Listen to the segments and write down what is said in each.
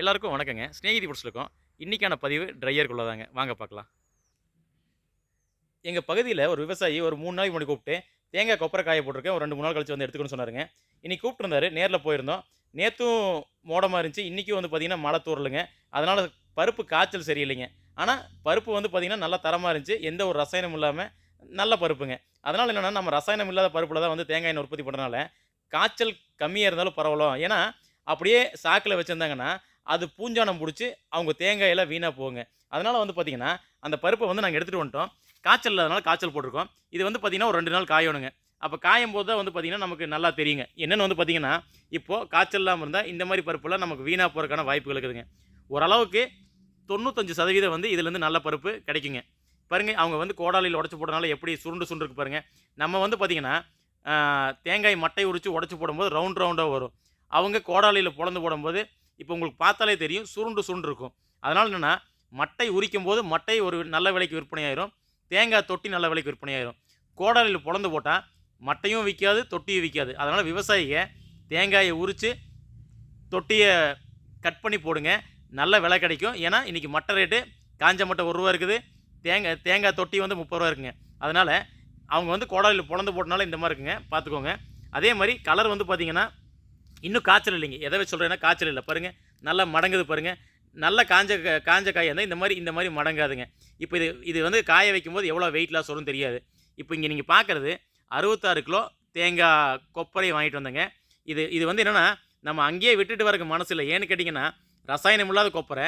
எல்லாருக்கும் வணக்கங்க. ஸ்நேகிதி பிடிச்சிருக்கோம். இன்றைக்கான பதிவு ட்ரையருக்குள்ளே தாங்க வாங்க பார்க்கலாம். எங்கள் பகுதியில் ஒரு விவசாயி ஒரு மூணு நாளைக்கு முன்னாடி கூப்பிட்டு தேங்காய் கொப்பரை காய போட்டிருக்கேன். ஒரு ரெண்டு மூணு நாள் கழிச்சு வந்து எடுத்துக்கணும்னு சொன்னாருங்க. இன்னைக்கு கூப்பிட்டுருந்தாரு. நேரில் போயிருந்தோம். நேற்றும் மோடமாக இருந்துச்சு. இன்றைக்கும் வந்து பார்த்திங்கன்னா மழை தூரலுங்க அதனால் பருப்பு காய்ச்சல் சரியில்லைங்க. ஆனால் பருப்பு வந்து பார்த்திங்கன்னா நல்லா தரமாக இருந்துச்சு. எந்த ஒரு ரசாயனமும் இல்லாமல் நல்ல பருப்புங்க. அதனால் என்னென்னா நம்ம ரசாயனம் இல்லாத பருப்பில் தான் வந்து தேங்காய் உற்பத்தி பண்ணுறதுனால காய்ச்சல் கம்மியாக இருந்தாலும் பரவலாம் ஏன்னா அப்படியே சாக்கில் வச்சுருந்தாங்கன்னா அது பூஞ்சானம் பிடிச்சி அவங்க தேங்காயெல்லாம் வீணாக போகுங்க. அதனால் வந்து பார்த்திங்கன்னா அந்த பருப்பை வந்து நாங்கள் எடுத்துகிட்டு வந்துட்டோம். காய்ச்சல் இல்லாதனால காய்ச்சல் போட்டிருக்கோம். இது வந்து பார்த்திங்கன்னா ஒரு ரெண்டு நாள் காயணுங்க. அப்போ காயும் போது தான் வந்து பார்த்திங்கன்னா நமக்கு நல்லா தெரியுங்க. என்னென்னு வந்து பார்த்திங்கன்னா இப்போது காய்ச்சல் இல்லாமல் இருந்தால் இந்த மாதிரி பருப்புலாம் நமக்கு வீணாக போகிறதுக்கான வாய்ப்புகள் இருக்குதுங்க. ஓரளவுக்கு தொண்ணூத்தஞ்சு சதவீதம் வந்து இதுலேருந்து நல்ல பருப்பு கிடைக்குங்க. பாருங்கள் அவங்க வந்து கோடாலியில் உடச்சி போடுறதுனால எப்படி சுருண்டு சுருண்டு பாருங்கள் நம்ம வந்து பார்த்திங்கன்னா தேங்காய் மட்டை உரித்து உடச்சி போடும்போது ரவுண்ட் ரவுண்டாக வரும். அவங்க கோடாலியில் பொழந்து போடும்போது இப்போ உங்களுக்கு பார்த்தாலே தெரியும் சுருண்டு சுருண்டு இருக்கும். அதனால் என்னென்னா மட்டை உரிக்கும் போது மட்டை ஒரு நல்ல விலைக்கு விற்பனையாயிரும் தேங்காய் தொட்டி நல்ல விலைக்கு விற்பனையாயிரும் கோடாலியில் பொழந்து போட்டால் மட்டையும் விற்காது தொட்டியும் விற்காது. அதனால் விவசாயிக தேங்காயை உரித்து தொட்டியை கட் பண்ணி போடுங்க. நல்ல விலை கிடைக்கும். ஏன்னா இன்றைக்கி மட்டை ரேட்டு காஞ்ச மட்டை ஒரு ரூபா இருக்குது. தேங்காய் தேங்காய் தொட்டி வந்து முப்பது ரூபா இருக்குங்க. அதனால் அவங்க வந்து கோடாலியில் பொழந்து போட்டனால இந்த மாதிரி இருக்குங்க. பார்த்துக்கோங்க. அதே மாதிரி கலர் வந்து பார்த்திங்கன்னா இன்னும் காய்ச்சல் இல்லைங்க. எதை வச்சு சொல்கிறேன்னா காய்ச்சல் இல்லை. பாருங்கள் நல்லா மடங்குது பாருங்கள் நல்ல காஞ்ச க- காஞ்ச காய் இருந்தால் இந்த மாதிரி இந்த மாதிரி மடங்காதுங்க. இப்போ இது இது வந்து காய வைக்கும்போது எவ்வளோ வெயிட் லாஸ் வரும்னு தெரியாது. இப்போ இங்கே நீங்கள் பார்க்குறது அறுபத்தாறு கிலோ தேங்காய் கொப்பரை வாங்கிட்டு வந்தேங்க. இது இது வந்து என்னென்னா நம்ம அங்கேயே விட்டுட்டு வரக்கு மனசு இல்லை. ஏன்னு கேட்டிங்கன்னா ரசாயனம் இல்லாத கொப்பரை.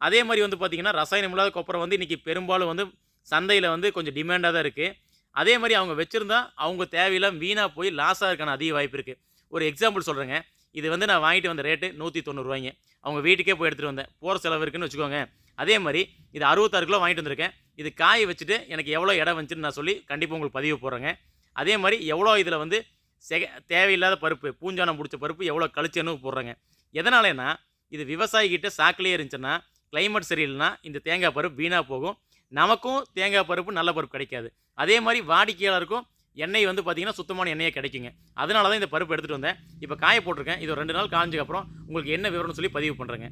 அதே மாதிரி வந்து பார்த்திங்கன்னா ரசாயனம் இல்லாத கொப்பரை வந்து இன்றைக்கி பெரும்பாலும் வந்து சந்தையில் வந்து கொஞ்சம் டிமாண்டாக தான் இருக்குது அதே மாதிரி அவங்க வச்சுருந்தா அவங்க தேவையில்லாம் வீணாக போய் லாஸாக இருக்கான அதிக வாய்ப்பு இருக்குது ஒரு எக்ஸாம்பிள் சொல்கிறேங்க இது வந்து நான் வாங்கிட்டு வந்த ரேட்டு நூற்றி தொண்ணூறுவாய்ங்க அவங்க வீட்டுக்கே போய் எடுத்துகிட்டு வந்தேன். போகிற செலவு இருக்குன்னு வச்சுக்கோங்க. அதே மாதிரி இது அறுபத்தாறு கிலோ வாங்கிட்டு வந்திருக்கேன். இது காய வச்சுட்டு எனக்கு எவ்வளோ இடம் வந்துச்சுன்னு நான் சொல்லி கண்டிப்பாக உங்களுக்கு பதிவு போடுறேங்க. அதே மாதிரி எவ்வளோ இதில் வந்து செக தேவையில்லாத பருப்பு பூஞ்சானம் பிடிச்ச பருப்பு எவ்வளோ கழிச்சுன்னு போடுறேங்க. எதனாலேன்னா இது விவசாயிகிட்ட சாக்கிலே இருந்துச்சுன்னா கிளைமேட் சரியில்லைன்னா இந்த தேங்காய் பருப்பு வீணாக போகும். நமக்கும் தேங்காய் பருப்பு நல்ல பருப்பு கிடைக்காது. அதே மாதிரி வாடிக்கையாளருக்கும் எண்ணெய் வந்து பார்த்திங்கன்னா சுத்தமான எண்ணெயே கிடைக்குங்க. அதனால தான் இந்த பருப்பு எடுத்துகிட்டு வந்தேன். இப்போ காய போட்டிருக்கேன். இது ரெண்டு நாள் காஞ்சதுக்கப்புறம் உங்களுக்கு என்ன விவரம்னு சொல்லி பதிவு பண்ணுறேங்க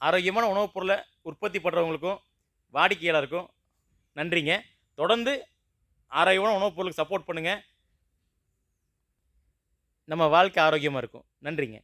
ஆரோக்கியமான உணவுப் பொருளை உற்பத்தி பண்ணுறவங்களுக்கும் வாடிக்கையாளருக்கும் நன்றிங்க. தொடர்ந்து ஆரோக்கியமான உணவுப் பொருளுக்கு சப்போர்ட் பண்ணுங்கள் நம்ம வாழ்க்கை ஆரோக்கியமாக இருக்கும். நன்றிங்க.